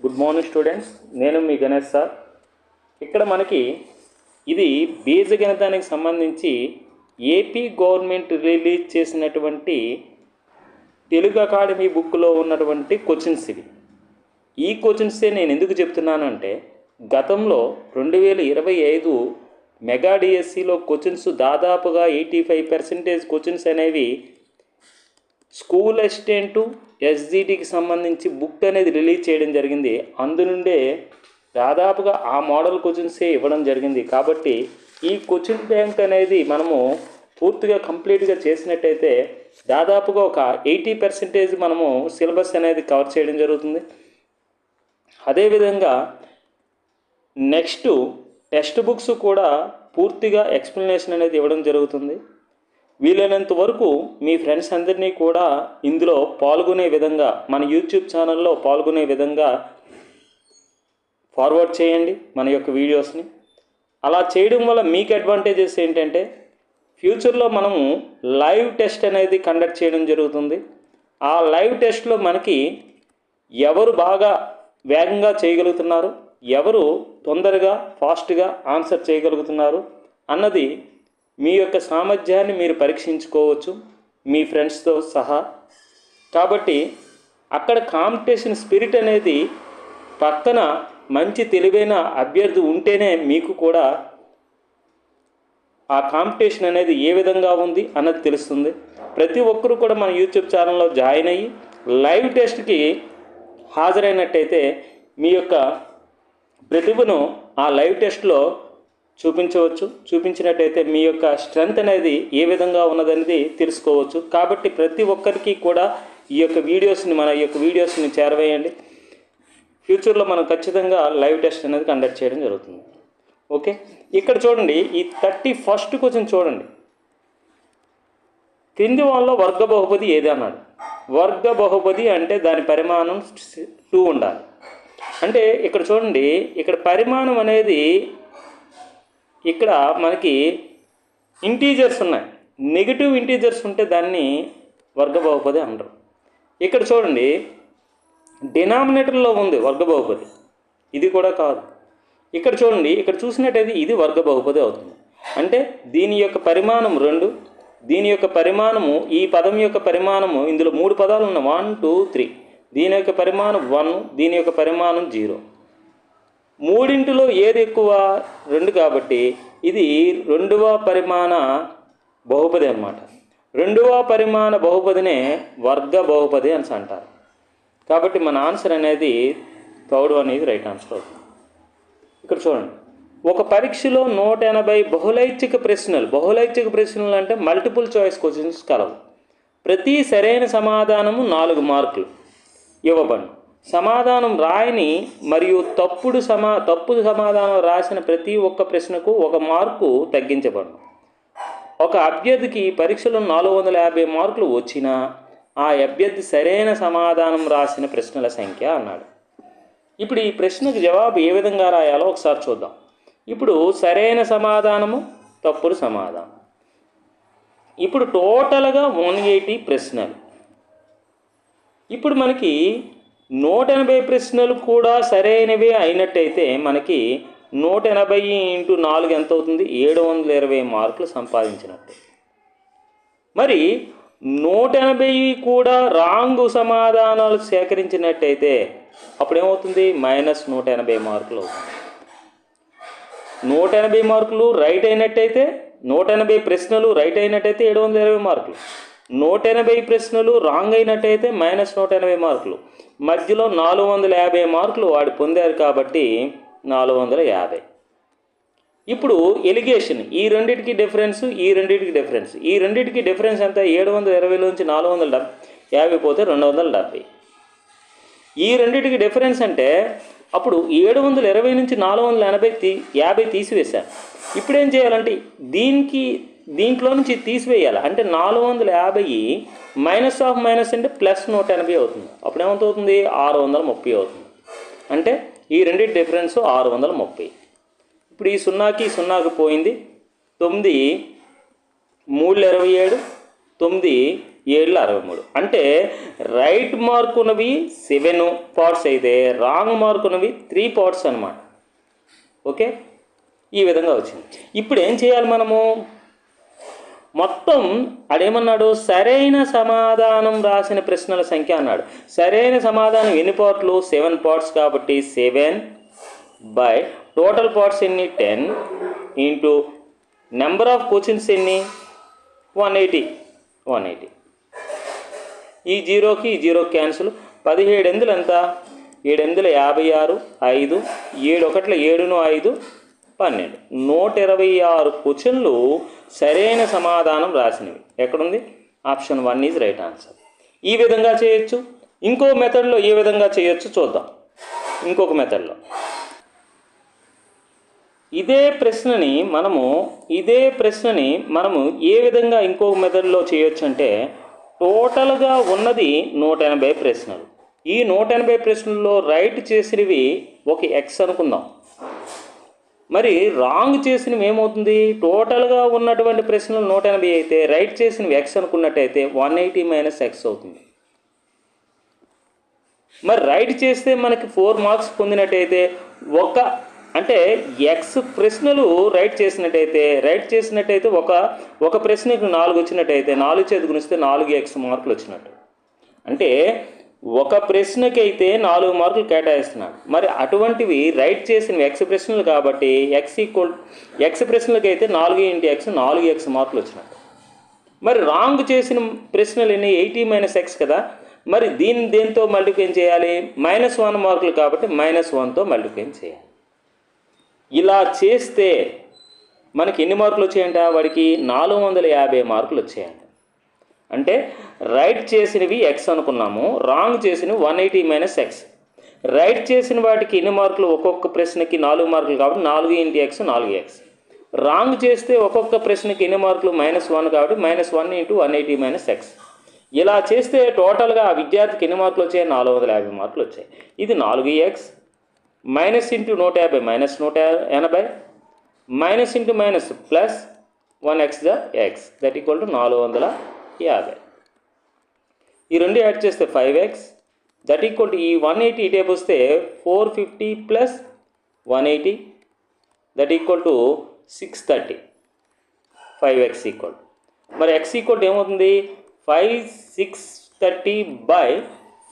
Good morning students నేను మీ Ganesh sir. ఇక్కడ మనకి ఇది బీజగణితానికి సంబంధించి ఏపీ గవర్నమెంట్ రిలీజ్ చేసినటువంటి తెలుగు అకాడమీ బుక్లో ఉన్నటువంటి క్వశ్చన్స్ ఇవి. ఈ క్వశ్చన్సే నేను ఎందుకు చెప్తున్నాను అంటే గతంలో రెండు వేల ఇరవై ఐదు మెగా డిఎస్సిలో క్వశ్చన్స్ దాదాపుగా ఎయిటీ ఫైవ్ పర్సెంటేజ్ క్వశ్చన్స్ అనేవి స్కూల్ అసిస్టెంటు ఎస్జిటికి సంబంధించి బుక్ అనేది రిలీజ్ చేయడం జరిగింది. అందు నుండే దాదాపుగా ఆ మోడల్ క్వశ్చన్సే ఇవ్వడం జరిగింది. కాబట్టి ఈ క్వశ్చన్ బ్యాంక్ అనేది మనము పూర్తిగా కంప్లీట్గా చేసినట్టయితే దాదాపుగా ఒక ఎయిటీ పర్సెంటేజ్ మనము సిలబస్ అనేది కవర్ చేయడం జరుగుతుంది. అదేవిధంగా నెక్స్ట్ టెక్స్ట్ బుక్స్ కూడా పూర్తిగా ఎక్స్ప్లెనేషన్ అనేది ఇవ్వడం జరుగుతుంది. వీలైనంత వరకు మీ ఫ్రెండ్స్ అందరినీ కూడా ఇందులో పాల్గొనే విధంగా మన యూట్యూబ్ ఛానల్లో పాల్గొనే విధంగా ఫార్వర్డ్ చేయండి మన యొక్క వీడియోస్ని. అలా చేయడం వల్ల మీకు అడ్వాంటేజెస్ ఏంటంటే ఫ్యూచర్లో మనము లైవ్ టెస్ట్ అనేది కండక్ట్ చేయడం జరుగుతుంది. ఆ లైవ్ టెస్ట్లో మనకి ఎవరు బాగా వేగంగా చేయగలుగుతున్నారు ఎవరు తొందరగా ఫాస్ట్గా ఆన్సర్ చేయగలుగుతున్నారు అన్నది మీ యొక్క సామర్థ్యాన్ని మీరు పరీక్షించుకోవచ్చు మీ ఫ్రెండ్స్తో సహా. కాబట్టి అక్కడ కాంపిటీషన్ స్పిరిట్ అనేది పక్కన మంచి తెలివైన అభ్యర్థి ఉంటేనే మీకు కూడా ఆ కాంపిటీషన్ అనేది ఏ విధంగా ఉంది అన్నది తెలుస్తుంది. ప్రతి ఒక్కరూ కూడా మన యూట్యూబ్ ఛానల్లో జాయిన్ అయ్యి లైవ్ టెస్ట్కి హాజరైనట్టయితే మీ యొక్క ప్రతిభను ఆ లైవ్ టెస్ట్లో చూపించవచ్చు. చూపించినట్టయితే మీ యొక్క స్ట్రెంగ్త్ అనేది ఏ విధంగా ఉన్నదనేది తెలుసుకోవచ్చు. కాబట్టి ప్రతి ఒక్కరికి కూడా ఈ యొక్క వీడియోస్ని మన యొక్క వీడియోస్ని చేరవేయండి. ఫ్యూచర్లో మనం ఖచ్చితంగా లైవ్ టెస్ట్ అనేది కండక్ట్ చేయడం జరుగుతుంది. ఓకే? ఇక్కడ చూడండి ఈ థర్టీ ఫస్ట్ క్వశ్చన్ చూడండి. క్రింది వాళ్ళలో వర్గ బహుపది ఏది అన్నాడు? వర్గ బహుపది అంటే దాని పరిమాణం టూ ఉండాలి. అంటే ఇక్కడ చూడండి ఇక్కడ పరిమాణం అనేది ఇక్కడ మనకి ఇంటీజర్స్ ఉన్నాయి. నెగిటివ్ ఇంటీజర్స్ ఉంటే దాన్ని వర్గ బహుపది అంటారు. ఇక్కడ చూడండి డినామినేటర్లో ఉంది వర్గ బహుపది ఇది కూడా కాదు. ఇక్కడ చూడండి ఇక్కడ చూసినట్టయితే ఇది వర్గ బహుపది అవుతుంది. అంటే దీని యొక్క పరిమాణం రెండు దీని యొక్క పరిమాణము ఈ పదం యొక్క పరిమాణము ఇందులో మూడు పదాలు ఉన్నాయి. One two three. దీని యొక్క పరిమాణం వన్ దీని యొక్క పరిమాణం జీరో. మూడింటిలో ఏది ఎక్కువ? రెండు కాబట్టి ఇది రెండవ పరిమాణ బహుపది అన్నమాట. రెండవ పరిమాణ బహుపదినే వర్గ బహుపది అని అంటారు. కాబట్టి మన ఆన్సర్ అనేది థర్డ్ అనేది రైట్ ఆన్సర్ అవుతుంది. ఇక్కడ చూడండి. ఒక పరీక్షలో నూట ఎనభై బహుళైచ్ఛిక ప్రశ్నలు. బహుళైచ్ఛిక ప్రశ్నలు అంటే మల్టిపుల్ చాయిస్ క్వశ్చన్స్ కలవు. ప్రతి సరైన సమాధానము నాలుగు మార్కులు ఇవ్వబడి సమాధానం రాయని మరియు తప్పుడు సమా తప్పుడు సమాధానం రాసిన ప్రతి ఒక్క ప్రశ్నకు ఒక మార్కు తగ్గించబడు ఒక అభ్యర్థికి పరీక్షలో నాలుగు వందల యాభై మార్కులు వచ్చినా ఆ అభ్యర్థి సరైన సమాధానం రాసిన ప్రశ్నల సంఖ్య అన్నాడు. ఇప్పుడు ఈ ప్రశ్నకు జవాబు ఏ విధంగా రాయాలో ఒకసారి చూద్దాం. ఇప్పుడు సరైన సమాధానము తప్పుడు సమాధానం. ఇప్పుడు టోటల్గా వన్ ఎయిటీ ప్రశ్నలు. ఇప్పుడు మనకి నూట ఎనభై ప్రశ్నలు కూడా సరైనవే అయినట్టయితే మనకి నూట ఎనభై ఇంటూ నాలుగు ఎంత అవుతుంది ఏడు వందల ఇరవై మార్కులు సంపాదించినట్టు. మరి నూట ఎనభై కూడా రాంగ్ సమాధానాలు సేకరించినట్టయితే అప్పుడేమవుతుంది? మైనస్ నూట ఎనభై మార్కులు అవుతుంది. నూట ఎనభై మార్కులు రైట్ అయినట్టయితే నూట ఎనభై ప్రశ్నలు రైట్ అయినట్టయితే ఏడు వందల ఇరవై మార్కులు. నూట ఎనభై ప్రశ్నలు రాంగ్ అయినట్టయితే మైనస్ నూట ఎనభై మార్కులు. మధ్యలో నాలుగు వందల యాభై మార్కులు వాడు పొందారు కాబట్టి నాలుగు వందల యాభై. ఇప్పుడు ఎలిగేషన్ ఈ రెండింటికి డిఫరెన్స్ ఈ రెండింటికి డిఫరెన్స్. ఈ రెండింటికి డిఫరెన్స్ ఎంత? ఏడు వందల ఇరవైలోంచి నాలుగు వందల డెబ్బై యాభై పోతే రెండు వందల డెబ్బై ఈ రెండింటికి డిఫరెన్స్ అంటే అప్పుడు ఏడు వందల ఇరవై నుంచి నాలుగు వందల ఎనభై తీ యాభై తీసివేశాను ఇప్పుడు ఏం చేయాలంటే దీనికి దీంట్లో నుంచి తీసివేయాలి. అంటే నాలుగు వందల యాభై మైనస్ ఆఫ్ మైనస్ అంటే ప్లస్ నూట ఎనభై అవుతుంది. అప్పుడు ఏమంత అవుతుంది ఆరు వందల ముప్పై అవుతుంది. అంటే ఈ రెండు డిఫరెన్స్ ఆరు వందల ముప్పై. ఇప్పుడు ఈ సున్నాకి సున్నాకి పోయింది. తొమ్మిది మూడు ఇరవై ఏడు తొమ్మిది ఏళ్ళు అరవై మూడు. అంటే రైట్ మార్క్ ఉన్నవి సెవెన్ పార్ట్స్ అయితే రాంగ్ మార్క్ ఉన్నవి త్రీ పార్ట్స్ అనమాట ఓకే? ఈ విధంగా వచ్చింది. ఇప్పుడు ఏం చేయాలి మనము? మొత్తం అడేమన్నాడు సరైన సమాధానం రాసిన ప్రశ్నల సంఖ్య అన్నాడు. సరైన సమాధానం ఎన్ని పార్ట్లు? సెవెన్ పార్ట్స్ కాబట్టి సెవెన్ బై టోటల్ పార్ట్స్ ఎన్ని? Ten into number of questions ఎన్ని? One eighty. One eighty. ఈ జీరోకి ఈ జీరో క్యాన్సిల్. పదిహేడు ఎందులు ఎంత? ఏడు యాభై ఆరు? ఐదు. ఏడు ఒకట్ల ఏడును ఐదు. పన్నెండు. నూట ఇరవై ఆరు క్వశ్చన్లు సరైన సమాధానం రాసినవి. ఎక్కడుంది? Option one is right answer. ఈ విధంగా చేయొచ్చు? ఇంకో మెథడ్లో ఏ విధంగా చేయొచ్చు చూద్దాం. ఇంకొక మెథడ్లో. ఇదే ప్రశ్నని మనము ఇదే ప్రశ్నని మనము ఏ విధంగా ఇంకొక మెథడ్లో చేయొచ్చు అంటే టోటల్గా ఉన్నది నూట ఎనభై ప్రశ్నలు. ఈ నూట ఎనభై ప్రశ్నల్లో రైట్ చేసినవి ఒక ఎక్స్ అనుకుందాం. మరి రాంగ్ చేసినవి ఏమవుతుంది? టోటల్గా ఉన్నటువంటి ప్రశ్నలు నూట ఎనభై అయితే రైట్ చేసినవి ఎక్స్ అనుకున్నట్టయితే వన్ ఎయిటీ మైనస్ ఎక్స్ అవుతుంది. మరి రైట్ చేస్తే మనకి ఫోర్ మార్క్స్ పొందినట్టయితే ఒక అంటే ఎక్స్ ప్రశ్నలు రైట్ చేసినట్టయితే రైట్ చేసినట్టయితే ఒక ఒక ప్రశ్నకు నాలుగు వచ్చినట్టయితే నాలుగు చేతి గుణిస్తే నాలుగు ఎక్స్ మార్కులు వచ్చినట్టు. అంటే ఒక ప్రశ్నకి అయితే నాలుగు మార్కులు కేటాయిస్తున్నాడు. మరి అటువంటివి రైట్ చేసిన ఎక్స్ ప్రశ్నలు కాబట్టి ఎక్స్ ఈక్వల్ ఎక్స్ ప్రశ్నలకైతే అయితే నాలుగు ఇంటి ఎక్స్ నాలుగు ఎక్స్ మార్కులు వచ్చినాయి. మరి రాంగ్ చేసిన ప్రశ్నలు ఎన్ని? ఎయిటీ మైనస్ ఎక్స్ కదా. మరి దీన్ని దేంతో మల్టిప్లై చేయాలి? మైనస్ వన్ మార్కులు కాబట్టి మైనస్ వన్తో మల్టిప్లై చేయాలి. ఇలా చేస్తే మనకి ఎన్ని మార్కులు వచ్చాయంట? వాడికి నాలుగు వందల యాభై మార్కులు వచ్చాయంట. అంటే రైట్ చేసినవి ఎక్స్ అనుకున్నాము రాంగ్ చేసినవి one eighty minus X right చేసిన వాటికి ఎన్ని మార్కులు? ఒక్కొక్క ప్రశ్నకి నాలుగు మార్కులు కాబట్టి నాలుగు ఇంటి ఎక్స్ నాలుగు ఎక్స్ రాంగ్ చేస్తే ఒక్కొక్క ప్రశ్నకి ఎన్ని మార్కులు? మైనస్ వన్ కాబట్టి minus one into one eighty minus X ఇలా చేస్తే టోటల్గా ఆ విద్యార్థికి ఎన్ని మార్కులు వచ్చాయి? నాలుగు వందల యాభై మార్కులు వచ్చాయి. ఇది నాలుగు ఎక్స్ మైనస్ ఇంటూ నూట యాభై మైనస్ నూట ఎనభై. Minus into minus plus one X the X that equal to నాలుగు వందల యాభై ఈ రెండు యాడ్ చేస్తే five X that equal to ఈ వన్ ఎయిటీ టేప్ వస్తే four fifty plus one eighty that equal to six thirty five X equal మరి ఎక్స్ ఈక్వల్ ఏమవుతుంది? Five six thirty by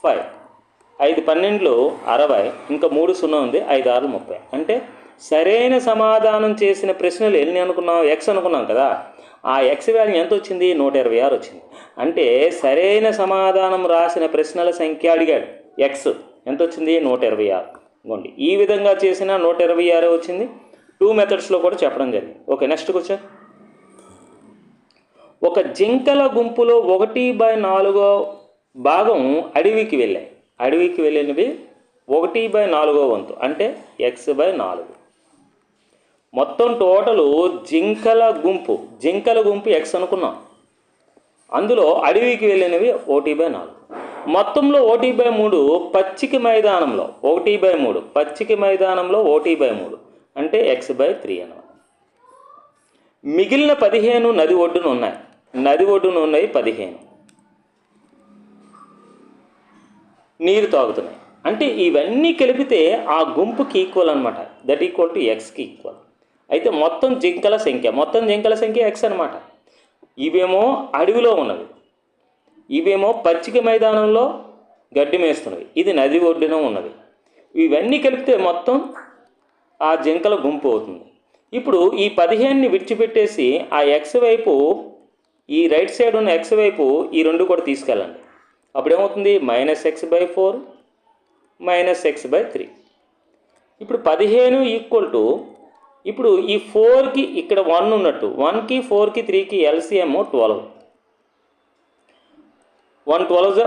five ఐదు పన్నెండులో అరవై. ఇంకా మూడు సున్నా ఉంది. ఐదు ఆరు ముప్పై. అంటే సరైన సమాధానం చేసిన ప్రశ్నలు ఎన్ని అనుకున్నాం ఎక్స్ అనుకున్నాం కదా. ఆ ఎక్స్ వాల్యూ ఎంత వచ్చింది నూట ఇరవై ఆరు వచ్చింది. అంటే సరైన సమాధానం రాసిన ప్రశ్నల సంఖ్య అడిగాడు. ఎక్స్ ఎంత వచ్చింది నూట ఇరవై ఆరు. ఇవ్వండి ఈ విధంగా చేసిన నూట ఇరవై ఆరు వచ్చింది. టూ మెథడ్స్లో కూడా చెప్పడం జరిగింది. ఓకే నెక్స్ట్ క్వశ్చన్ ఒక జింకల గుంపులో ఒకటి బై నాలుగో భాగం అడవికి వెళ్ళాయి. అడవికి వెళ్ళినవి ఒకటి బై నాలుగో వంతు. అంటే ఎక్స్ బై నాలుగు. మొత్తం టోటలు జింకల గుంపు జింకల గుంపు ఎక్స్ అనుకున్నాం. అందులో అడవికి వెళ్ళినవి ఒకటి బై నాలుగు. మొత్తంలో ఓటీ బై మూడు పచ్చిక మైదానంలో ఒకటి బై మూడు పచ్చిక మైదానంలో ఓటీ బై మూడు అంటే ఎక్స్ బై త్రీ అన్నమాట. మిగిలిన పదిహేను నది ఒడ్డున ఉన్నాయి. నది ఒడ్డున ఉన్నాయి పదిహేను. నీరు తాగుతున్నాయి. అంటే ఇవన్నీ కలిపితే ఆ గుంపుకి ఈక్వల్ అనమాట దట్ ఈక్వల్ టు ఎక్స్కి ఈక్వల్ అయితే మొత్తం జింకల సంఖ్య మొత్తం జింకల సంఖ్య ఎక్స్ అనమాట ఇవేమో అడవిలో ఉన్నవి. ఇవేమో పచ్చిక మైదానంలో గడ్డి మేస్తున్నవి. ఇది నది ఒడ్డున ఉన్నది. ఇవన్నీ కలిపితే మొత్తం ఆ జింకల గుంపు అవుతుంది. ఇప్పుడు ఈ పదిహేనుని విడిచిపెట్టేసి ఆ ఎక్స్ వైపు ఈ రైట్ సైడ్ ఉన్న ఎక్స్ వైపు ఈ రెండు కూడా తీసుకెళ్ళండి. అప్పుడు ఏమవుతుంది minus X by four minus X by three. ఇప్పుడు పదిహేను ఈక్వల్ టు ఇప్పుడు ఈ ఫోర్కి ఇక్కడ వన్ ఉన్నట్టు వన్కి ఫోర్కి త్రీకి ఎల్సిఎం ట్వెల్వ్. వన్ ట్వెల్వ్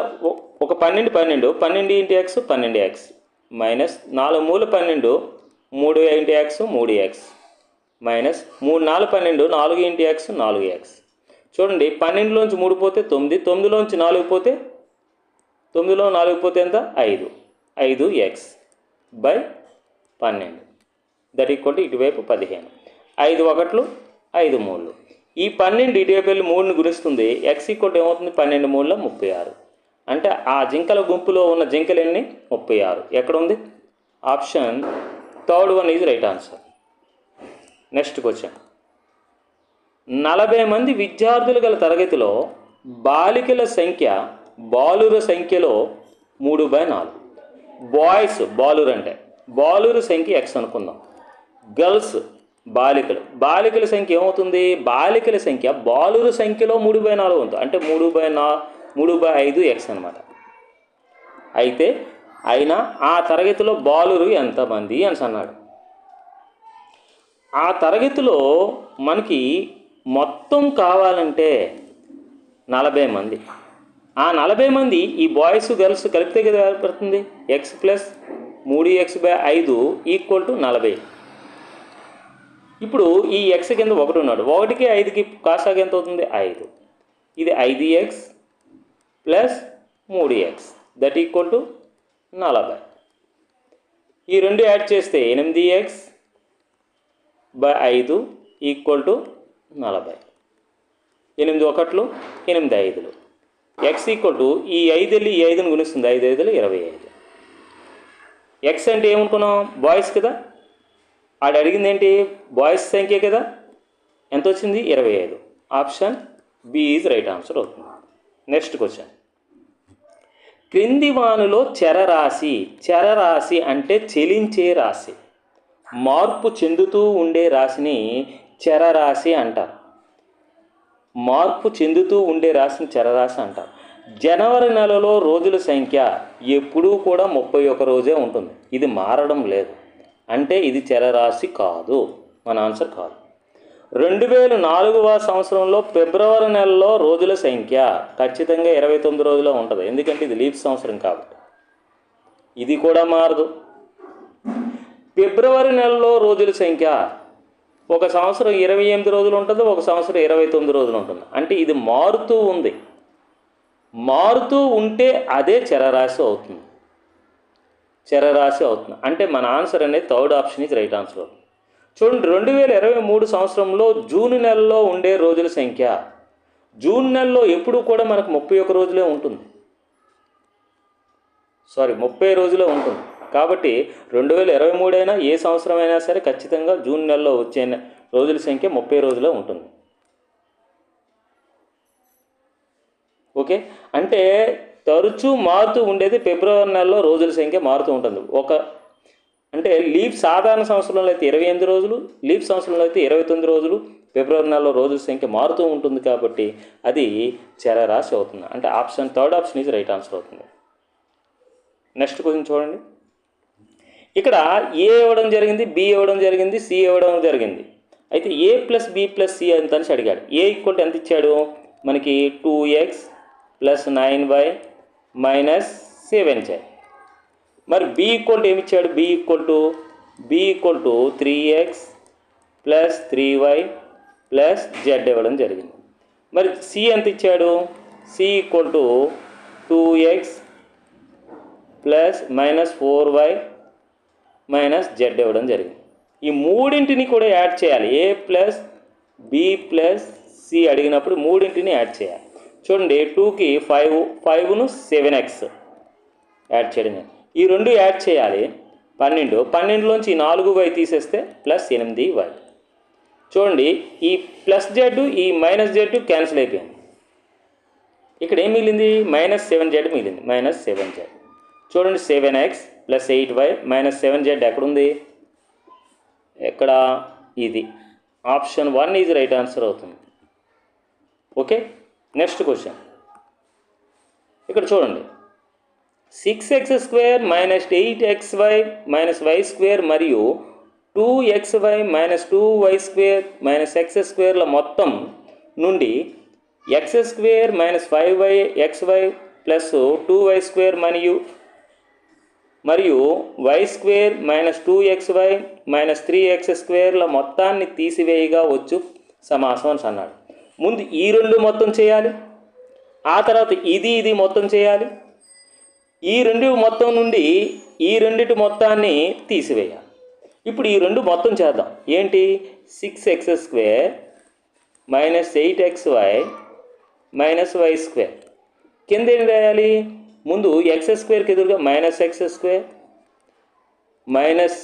ఒక పన్నెండు పన్నెండు పన్నెండు ఇంటి ఎక్స్ పన్నెండు ఎక్స్. మైనస్ నాలుగు మూడు పన్నెండు మూడు ఇంటి ఎక్స్ మూడు ఎక్స్. మైనస్ మూడు నాలుగు పన్నెండు నాలుగు ఇంటి ఎక్స్ నాలుగు ఎక్స్. చూడండి పన్నెండులోంచి మూడు పోతే తొమ్మిది తొమ్మిదిలోంచి నాలుగు పోతే తొమ్మిదిలో నాలుగు పోతే ఎంత? ఐదు. ఐదు ఎక్స్ బై పన్నెండు. దట్ ఈక్వల్ టు ఇటువైపు పదిహేను. ఐదు ఒకట్లు ఐదు మూడు ఈ పన్నెండు ఇటువైపు వెళ్ళి మూడుని గుణిస్తుంది ఎక్స్ ఈక్వల్ ఏమవుతుంది? పన్నెండు మూడులో ముప్పై ఆరు. అంటే ఆ జింకల గుంపులో ఉన్న జింకలు ఎన్ని? ముప్పై ఆరు. ఎక్కడ ఉంది option third one is right answer. Next question. నలభై మంది విద్యార్థులు గల తరగతిలో బాలికల సంఖ్య బాలుర సంఖ్యలో మూడు బై నాలుగు. బాయ్స్ బాలురు అంటే. బాలుర సంఖ్య ఎక్స్ అనుకుందాం. గర్ల్స్ బాలికలు. బాలికల సంఖ్య ఏమవుతుంది? బాలికల సంఖ్య బాలుల సంఖ్యలో మూడు బై నాలుగు ఉంది అంటే మూడు బై నా మూడు బై ఐదు ఎక్స్ అనమాట అయితే అయినా ఆ తరగతిలో బాలురు ఎంతమంది అని అన్నాడు. ఆ తరగతిలో మనకి మొత్తం కావాలంటే నలభై మంది. ఆ నలభై మంది ఈ బాయ్స్ గర్ల్స్ కలిపితే కదా ఏర్పడుతుంది? ఎక్స్ ప్లస్ మూడు ఎక్స్ బై ఐదు ఈక్వల్ టు నలభై. ఇప్పుడు ఈ ఎక్స్ కింద ఒకటి ఉన్నాడు. ఒకటికి ఐదుకి కాసాగా ఎంత అవుతుంది? ఐదు. ఇది ఐదు ఎక్స్ ప్లస్ మూడు ఎక్స్ దట్ ఈక్వల్ టు నలభై. ఈ రెండు యాడ్ చేస్తే ఎనిమిది ఎక్స్ బై ఐదు ఈక్వల్ టు నలభై. ఎనిమిది ఒకట్లు ఎనిమిది ఐదులు. ఎక్స్ ఈక్వల్ టు ఈ ఐదు వెళ్ళి ఈ ఐదుని గుణిస్తుంది. ఐదు ఐదులు ఇరవై ఐదు. ఎక్స్ అంటే ఏమనుకున్నాం? బాయ్స్ కదా? ఆడు అడిగింది ఏంటి? బాయ్స్ సంఖ్య కదా. ఎంత వచ్చింది ఇరవై ఐదు. Option B is right answer అవుతుంది. Next question. క్రింది వానులో చరరాశి చరరాశి అంటే చెలించే రాశి. మార్పు చెందుతూ ఉండే రాశిని చరరాశి అంటారు. మార్పు చెందుతూ ఉండే రాశిని చరరాశి అంటారు. జనవరి నెలలో రోజుల సంఖ్య ఎప్పుడూ కూడా ముప్పై ఒక రోజే ఉంటుంది. ఇది మారడం లేదు. అంటే ఇది చరరాశి కాదు. మన ఆన్సర్ కాదు. రెండు వేల నాలుగవ సంవత్సరంలో ఫిబ్రవరి నెలలో రోజుల సంఖ్య ఖచ్చితంగా ఇరవై తొమ్మిది రోజుల్లో ఉంటుంది. ఎందుకంటే ఇది లీప్ సంవత్సరం కాబట్టి. ఇది కూడా మారదు. ఫిబ్రవరి నెలలో రోజుల సంఖ్య ఒక సంవత్సరం ఇరవై ఎనిమిది రోజులు ఉంటుంది ఒక సంవత్సరం ఇరవై తొమ్మిది రోజులు ఉంటుంది. అంటే ఇది మారుతూ ఉంది. మారుతూ ఉంటే అదే చరరాశి అవుతుంది. చరరాశి అవుతుంది. అంటే మన ఆన్సర్ అనేది third option is right answer. అవుతుంది చూడండి రెండు వేల ఇరవై మూడు సంవత్సరంలో జూన్ నెలలో ఉండే రోజుల సంఖ్య. జూన్ నెలలో ఎప్పుడూ కూడా మనకు ముప్పై ఒక రోజులే ఉంటుంది. సారీ ముప్పై రోజులే ఉంటుంది. కాబట్టి రెండు వేల ఇరవై మూడు అయినా ఏ సంవత్సరం అయినా సరే ఖచ్చితంగా జూన్ నెలలో వచ్చే రోజుల సంఖ్య ముప్పై రోజులే ఉంటుంది. ఓకే? అంటే తరచూ మారుతూ ఉండేది ఫిబ్రవరి నెలలో రోజుల సంఖ్య మారుతూ ఉంటుంది. ఒక అంటే లీఫ్ సాధారణ సంవత్సరంలో అయితే ఇరవై ఎనిమిది రోజులు లీఫ్ సంవత్సరంలో అయితే ఇరవై తొమ్మిది రోజులు ఫిబ్రవరి నెలలో రోజుల సంఖ్య మారుతూ ఉంటుంది కాబట్టి అది చరరాశి అవుతుంది. అంటే option third option is right answer అవుతుంది. నెక్స్ట్ క్వశ్చన్ చూడండి. ఇక్కడ ఏ ఇవ్వడం జరిగింది బి ఇవ్వడం జరిగింది సి ఇవ్వడం జరిగింది. అయితే A plus B plus C ఎంత అనేసి అడిగాడు. ఏ ఈక్వల్ ఎంత ఇచ్చాడు? మనకి two X plus nine Y minus seven చే. మరి బి ఈక్వల్ టు ఏమి ఇచ్చాడు B equal to B equal to three X plus three Y plus Z ఇవ్వడం జరిగింది. మరి సి ఎంత ఇచ్చాడు? C equal to two X plus minus four Y minus Z ఇవ్వడం జరిగింది. ఈ మూడింటిని కూడా యాడ్ చేయాలి. A plus B plus C అడిగినప్పుడు మూడింటిని యాడ్ చేయాలి. చూడండి టూకి ఫైవ్ ఫైవ్ను సెవెన్ ఎక్స్ యాడ్ చేయడం. ఈ రెండు యాడ్ చేయాలి. పన్నెండు. పన్నెండులోంచి నాలుగు వై తీసేస్తే ప్లస్ ఎనిమిది వై. చూడండి ఈ ప్లస్ జెడ్ ఈ మైనస్ జెడ్ క్యాన్సిల్ అయిపోయింది. ఇక్కడ ఏం మిగిలింది? మైనస్ సెవెన్ జెడ్ మిగిలింది. Minus seven Z. చూడండి seven X plus eight Y minus seven Z ఎక్కడుంది? ఎక్కడ? ఇది. Option one is right answer అవుతుంది. ఓకే? నెక్స్ట్ క్వశ్చన్ ఇక్కడ చూడండి. Six X square minus eight X Y minus Y square మరియు two X Y minus two Y square minus X స్క్వేర్ల మొత్తం నుండి X square minus five Y X Y plus two Y square మరియు మరియు Y square minus two X Y minus three X స్క్వేర్ల మొత్తాన్ని తీసివేయగా వచ్చు. సమాసం అని అన్నాడు. ముందు ఈ రెండు మొత్తం చేయాలి. ఆ తర్వాత ఇది ఇది మొత్తం చేయాలి. ఈ రెండు మొత్తం నుండి ఈ రెండిటి మొత్తాన్ని తీసివేయాలి. ఇప్పుడు ఈ రెండు మొత్తం చేద్దాం. ఏంటి? Six X square minus eight X Y minus Y square కింద ఏం రాయాలి? ముందు ఎక్స్ స్క్వేర్కి ఎదురుగా మైనస్ ఎక్స్ స్క్వేర్ మైనస్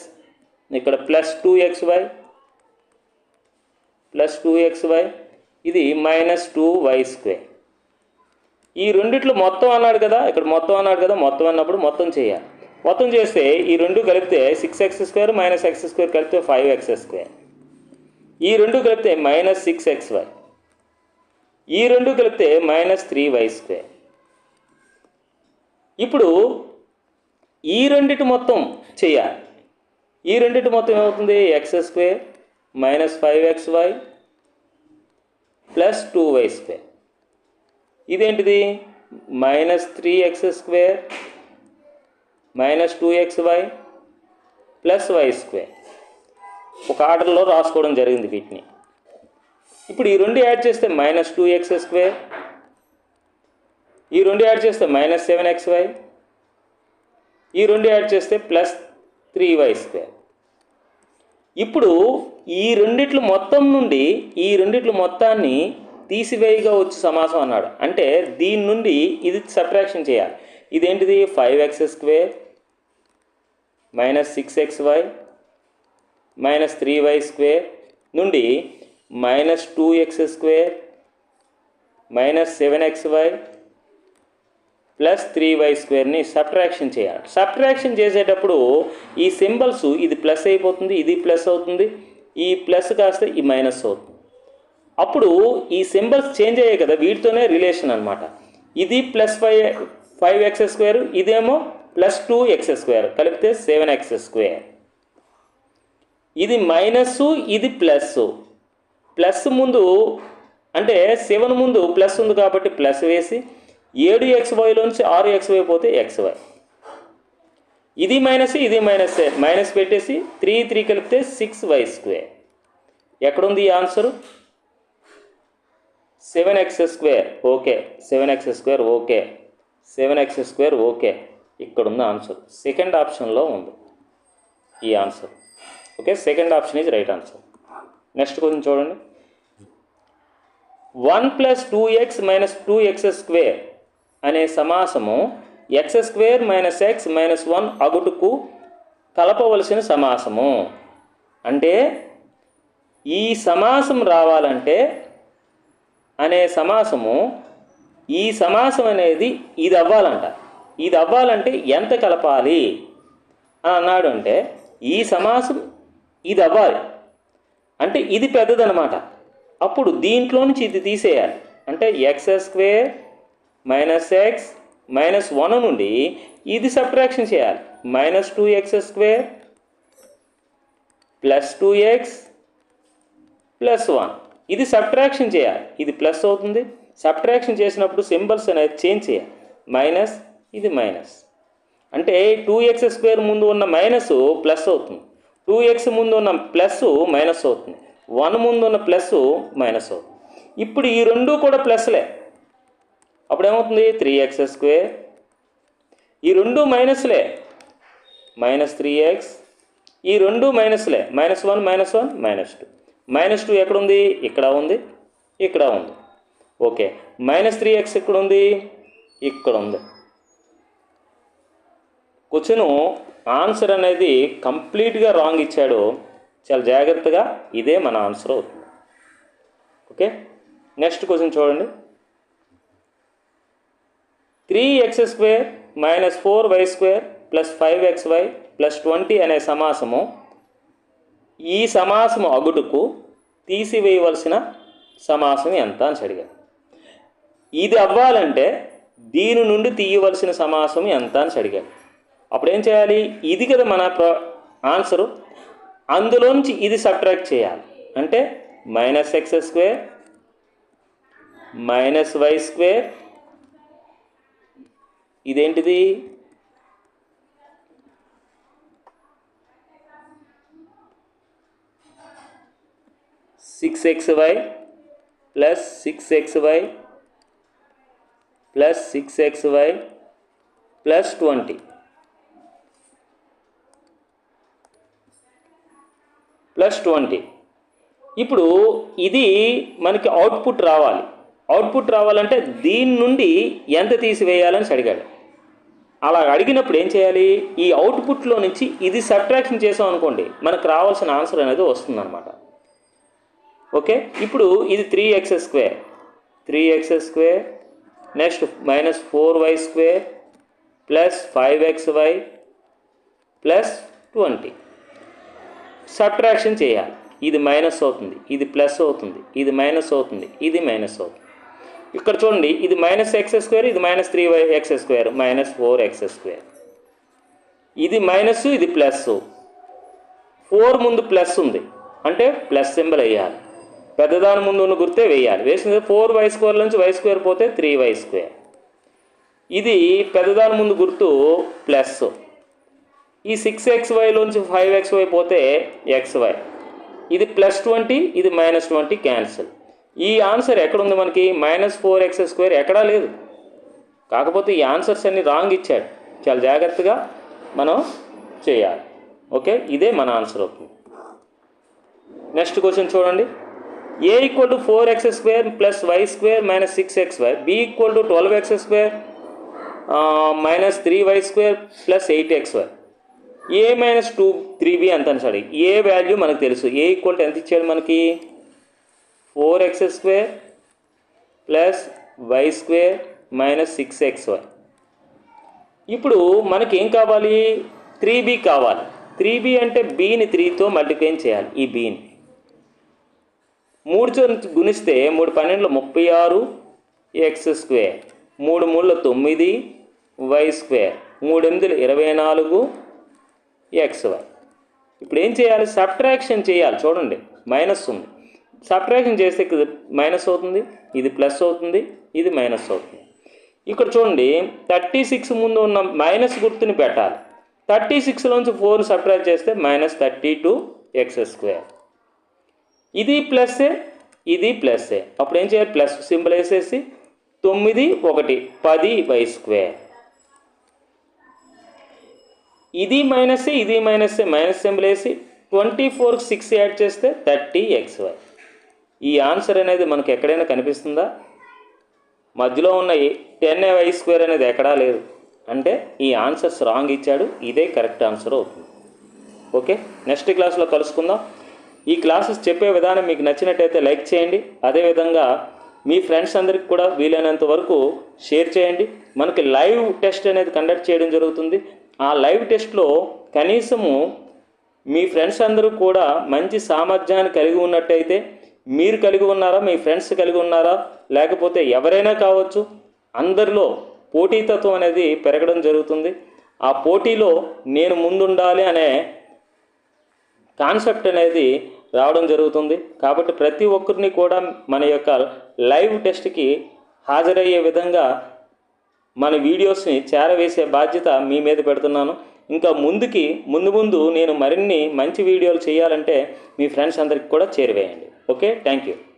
ఇక్కడ plus two X Y plus two X Y ఇది మైనస్ టూ వై స్క్వేర్ ఈ రెండిట్లో మొత్తం అన్నాడు కదా ఇక్కడ మొత్తం అన్నాడు కదా మొత్తం అన్నప్పుడు మొత్తం చేయాలి. మొత్తం చేస్తే ఈ రెండు కలిపితే six X square minus X square కలిపితే ఫైవ్ ఎక్స్ స్క్వేర్ ఈ రెండు కలిపితే మైనస్ సిక్స్ ఎక్స్ వై ఈ రెండు కలిపితే మైనస్ త్రీ వై స్క్వేర్ ఇప్పుడు ఈ రెండిటి మొత్తం చేయాలి. ఈ రెండిటి మొత్తం ఏమవుతుంది? X square minus five X Y plus two Y square ఇదేంటిది? Minus three X square minus two X Y plus Y square ఒక ఆర్డర్లో రాసుకోవడం జరిగింది వీటిని. ఇప్పుడు ఈ రెండు యాడ్ చేస్తే మైనస్ టూ ఎక్స్ స్క్వేర్ ఈ రెండు యాడ్ చేస్తే మైనస్ సెవెన్ ఎక్స్ వై ఈ రెండు యాడ్ చేస్తే ప్లస్ త్రీ వై స్క్వేర్ ఇప్పుడు ఈ రెండిట్లు మొత్తం నుండి ఈ రెండిట్లు మొత్తాన్ని తీసివేయగా వచ్చి సమాసం అన్నాడు. అంటే దీని నుండి ఇది సబ్ట్రాక్షన్ చేయాలి. ఇదేంటిది? Five X square minus six X Y minus three Y square నుండి minus two X square minus seven X Y plus three Y స్క్వేర్ని subtraction చేయాలి. సబ్ట్రాక్షన్ చేసేటప్పుడు ఈ సింబల్స్ ఇది ప్లస్ అయిపోతుంది ఇది ప్లస్ అవుతుంది ఈ ప్లస్ కాస్త ఈ మైనస్ అవుతుంది. అప్పుడు ఈ సింబల్స్ చేంజ్ అయ్యాయి కదా వీటితోనే రిలేషన్ అనమాట ఇది plus five five X square ఇదేమో ప్లస్ టూ ఎక్స్ స్క్వేర్ కలిపితే సెవెన్ ఎక్స్ స్క్వేర్. ఇది మైనస్ ఇది ప్లస్ ప్లస్ ముందు అంటే సెవెన్ ముందు ప్లస్ ఉంది కాబట్టి ప్లస్ వేసి ఏడు ఎక్స్ వైలోంచి ఆరు ఎక్స్ వై పోతే ఎక్స్ వై ఇది మైనస్ ఇది మైనస్ మైనస్ పెట్టేసి త్రీ త్రీ కలిపితే సిక్స్ వై స్క్వేర్ ఎక్కడుంది ఈ answer seven X square okay seven X square okay seven X square okay ఇక్కడ ఉంది ఆన్సర్ సెకండ్ ఆప్షన్లో ఉంది ఈ answer okay second option is right answer next కొంచెం చూడండి. One plus two X minus two X square అనే సమాసము X square minus X minus one అగుటుకు కలపవలసిన సమాసము. అంటే ఈ సమాసం రావాలంటే అనే సమాసము ఈ సమాసం అనేది ఇది అవ్వాలంట. ఇది అవ్వాలంటే ఎంత కలపాలి? అని అన్నాడు అంటే ఈ సమాసం ఇది అవ్వాలి. అంటే ఇది పెద్దదనమాట. అప్పుడు దీంట్లో నుంచి ఇది తీసేయాలి. అంటే X square minus X minus one నుండి ఇది సబ్ట్రాక్షన్ చేయాలి. Minus two X square plus two X plus one ఇది సబ్ట్రాక్షన్ చేయాలి. ఇది ప్లస్ అవుతుంది. సబ్ట్రాక్షన్ చేసినప్పుడు సింబల్స్ అనేది చేంజ్ చేయాలి. మైనస్ ఇది మైనస్. అంటే టూ ఎక్స్ స్క్వేర్ ముందు ఉన్న మైనస్ ప్లస్ అవుతుంది. టూ ఎక్స్ ముందు ఉన్న ప్లస్ మైనస్ అవుతుంది. వన్ ముందు ఉన్న ప్లస్ మైనస్ అవుతుంది. ఇప్పుడు ఈ రెండు కూడా ప్లస్లే. అప్పుడు ఏమవుతుంది త్రీ ఎక్స్ స్క్వేర్ ఈ రెండు మైనస్లే మైనస్ త్రీ ఎక్స్ ఈ రెండు మైనస్లే minus one minus one minus two minus two ఎక్కడ ఉంది ఇక్కడ ఉంది. ఇక్కడ ఉంది. ఓకే మైనస్ త్రీ ఎక్స్ ఇక్కడ ఉంది ఇక్కడ ఉంది. క్వశ్చను ఆన్సర్ అనేది కంప్లీట్గా రాంగ్ ఇచ్చాడు. చాలా జాగ్రత్తగా ఇదే మన ఆన్సర్ అవుతుంది. ఓకే నెక్స్ట్ క్వశ్చన్ చూడండి. Three X square minus four Y square plus five X Y plus twenty అనే సమాసము ఈ సమాసము అగుటుకు తీసివేయవలసిన సమాసం ఎంత అని అడిగారు. ఇది అవ్వాలంటే దీని నుండి తీయవలసిన సమాసం ఎంత అని అడిగాడు అప్పుడు ఏం చేయాలి? ఇది కదా మన ప్ర ఆన్సరు. అందులోంచి ఇది సబ్ట్రాక్ట్ చేయాలి. అంటే minus X square minus Y square ఇదేంటిది? Six X Y plus six X Y plus six X Y plus twenty plus twenty ఇప్పుడు ఇది మనకి అవుట్పుట్ రావాలి. అవుట్పుట్ రావాలంటే దీని నుండి ఎంత తీసివేయాలని అడిగాడు. అలా అడిగినప్పుడు ఏం చేయాలి? ఈ అవుట్పుట్లో నుంచి ఇది సబ్ట్రాక్షన్ చేసాం అనుకోండి మనకు రావాల్సిన ఆన్సర్ అనేది వస్తుందన్నమాట. ఓకే? ఇప్పుడు ఇది three X square three X square next minus four Y square plus five X Y plus twenty subtraction చేయాలి. ఇది మైనస్ అవుతుంది ఇది ప్లస్ అవుతుంది ఇది మైనస్ అవుతుంది ఇది మైనస్ అవుతుంది. ఇక్కడ చూడండి ఇది మైనస్ ఎక్స్ స్క్వేర్ ఇది minus three Y X square minus four X square ఇది మైనస్ ఇది ప్లస్ ఫోర్ ముందు ప్లస్ ఉంది. అంటే ప్లస్ సింబల్ వేయాలి. పెద్దదాని ముందు ఉన్న గుర్తే వేయాలి. వేసిన ఫోర్ వై స్క్వేర్ నుంచి వై స్క్వేర్ పోతే త్రీ వై స్క్వేర్ ఇది పెద్దదాని ముందు గుర్తు ప్లస్ ఈ సిక్స్ ఎక్స్ వైలోంచి ఫైవ్ ఎక్స్ వై పోతే ఎక్స్ వై ఇది ప్లస్ ట్వంటీ ఇది మైనస్ ట్వంటీ క్యాన్సిల్ ఈ ఆన్సర్ ఎక్కడుంది మనకి? మైనస్ ఫోర్ ఎక్స్ స్క్వేర్ ఎక్కడా లేదు. కాకపోతే ఈ ఆన్సర్స్ అన్ని రాంగ్ ఇచ్చాడు చాలా జాగ్రత్తగా మనం చేయాలి. ఓకే? ఇదే మన ఆన్సర్ అవుతుంది నెక్స్ట్ క్వశ్చన్ చూడండి. A equal to four x square plus y square minus six x y B equal to twelve x square minus three y square plus eight x y A minus two three B అంత అని sorry. ఏ value మనకు తెలుసు. ఏ equal to ఎంత ఇచ్చాడు మనకి? Four x square plus y square minus six x y. ఇప్పుడు మనకి ఏం కావాలి? త్రీ బి కావాలి. త్రీ బి అంటే బీని త్రీతో మల్టిప్లై చేయాలి ఈ బీని. మూడుతో గుణిస్తే మూడు పన్నెండులో ముప్పై ఆరు ఎక్స్ స్క్వేర్. మూడు మూడులో తొమ్మిది వై స్క్వేర్. మూడు ఎనిమిదిలో ఇరవై నాలుగు ఎక్స్ వై. ఇప్పుడు ఏం చేయాలి? సబ్ట్రాక్షన్ చేయాలి చూడండి. మైనస్ ఉంది. సబ్ట్రాక్షన్ చేస్తే ఇది మైనస్ అవుతుంది ఇది ప్లస్ అవుతుంది ఇది మైనస్ అవుతుంది. ఇక్కడ చూడండి థర్టీ సిక్స్ ముందు ఉన్న మైనస్ గుర్తుని పెట్టాలి. థర్టీ సిక్స్లోంచి ఫోర్ సబ్ట్రాక్ట్ చేస్తే minus thirty two x square. ఇది ప్లస్సే ఇది ప్లస్సే అప్పుడు ఏం చేయాలి? ప్లస్ సింబల్ వేసేసి తొమ్మిది ఒకటి పది వై స్క్వేర్. ఇది మైనస్ ఇది మైనస్ మైనస్ సింబల్ వేసి ట్వంటీ ఫోర్కి సిక్స్ యాడ్ చేస్తే థర్టీ ఎక్స్ వై. ఈ ఆన్సర్ అనేది మనకు ఎక్కడైనా కనిపిస్తుందా? మధ్యలో ఉన్న టెన్ వై స్క్వేర్ అనేది ఎక్కడా లేదు. అంటే ఈ ఆన్సర్స్ రాంగ్ ఇచ్చాడు. ఇదే కరెక్ట్ ఆన్సర్ అవుతుంది. ఓకే? నెక్స్ట్ క్లాస్లో కలుసుకుందాం. ఈ క్లాసెస్ చెప్పే విధానం మీకు నచ్చినట్టయితే లైక్ చేయండి. అదేవిధంగా మీ ఫ్రెండ్స్ అందరికి కూడా వీలైనంత వరకు షేర్ చేయండి. మనకి లైవ్ టెస్ట్ అనేది కండక్ట్ చేయడం జరుగుతుంది. ఆ లైవ్ టెస్ట్లో కనీసము మీ ఫ్రెండ్స్ అందరూ కూడా మంచి సామర్థ్యాన్ని కలిగి ఉన్నట్టయితే మీరు కలిగి ఉన్నారా? మీ ఫ్రెండ్స్ కలిగి ఉన్నారా? లేకపోతే ఎవరైనా కావచ్చు? అందరిలో పోటీతత్వం అనేది పెరగడం జరుగుతుంది. ఆ పోటీలో నేను ముందుండాలి అనే కాన్సెప్ట్ అనేది రావడం జరుగుతుంది. కాబట్టి ప్రతి ఒక్కరిని కూడా మన యొక్క లైవ్ టెస్ట్కి హాజరయ్యే విధంగా మన వీడియోస్ని చేరవేసే బాధ్యత మీ మీద పెడుతున్నాను. ఇంకా ముందుకి ముందు ముందు నేను మరిన్ని మంచి వీడియోలు చేయాలంటే మీ ఫ్రెండ్స్ అందరికి కూడా చేరివేయండి. Okay, thank you.